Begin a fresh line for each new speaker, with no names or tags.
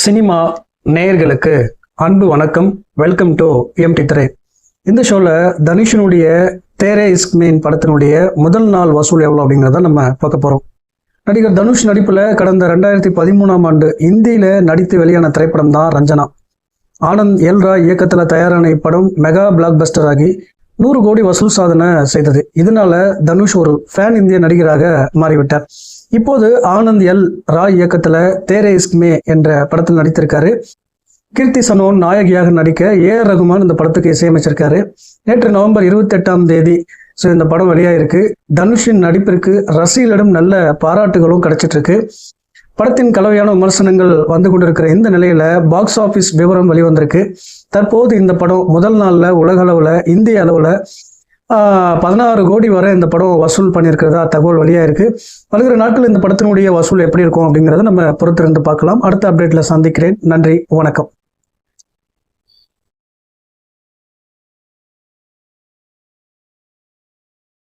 Cinema நேயர்களுக்கு அன்பு வணக்கம். வெல்கம் டு எம்டி திரை இந்த ஷோவில் தனுஷனுடைய தேரே இஸ்க் மீன் படத்தினுடைய முதல் நாள் வசூல் எவ்வளோ அப்படிங்கிறத நம்ம பார்க்க போகிறோம் நடிகர் தனுஷ் நடிப்பில் கடந்த ரெண்டாயிரத்தி பதிமூணாம் ஆண்டு இந்தியில் நடித்து வெளியான திரைப்படம் தான் ரஞ்சனா. ஆனந்த் எல்ரா இயக்கத்தில் தயாரான இப்படம் மெகா பிளாக் பஸ்டர் ஆகி நூறு கோடி வசூல் சாதனை செய்தது. இதனால தனுஷ் ஒரு ஃபேன் இந்திய நடிகராக மாறிவிட்டார். இப்போது ஆனந்த் எல். ராய் இயக்கத்தில் தேரே இஸ்மே என்ற படத்தில் நடித்திருக்காரு. கீர்த்தி சனோன் நாயகியாக நடிக்க ஏ. ஆர். ரகுமான் இந்த படத்துக்கு இசையமைச்சிருக்காரு. நேற்று நவம்பர் இருபத்தி எட்டாம் தேதி ஸோ இந்த படம் வெளியாயிருக்கு. தனுஷின் நடிப்பிற்கு ரசிகர்களிடம் நல்ல பாராட்டுகளும் கிடைச்சிட்டு இருக்கு படத்தின் கலவையான விமர்சனங்கள் வந்து கொண்டிருக்கிற இந்த நிலையில பாக்ஸ் ஆஃபீஸ் விவரம் வெளிவந்திருக்கு. தற்போது இந்த படம் முதல் நாளில் உலக அளவில் இந்திய அளவில் பதினாறு கோடி வரை இந்த படம் வசூல் பண்ணியிருக்கிறதா தகவல் வழியாக இருக்குது வருகிற நாட்கள் இந்த படத்தினுடைய வசூல் எப்படி இருக்கும் அப்படிங்கிறத நம்ம பொறுத்திருந்து பார்க்கலாம். அடுத்த அப்டேட்டில் சந்திக்கிறேன். நன்றி வணக்கம்.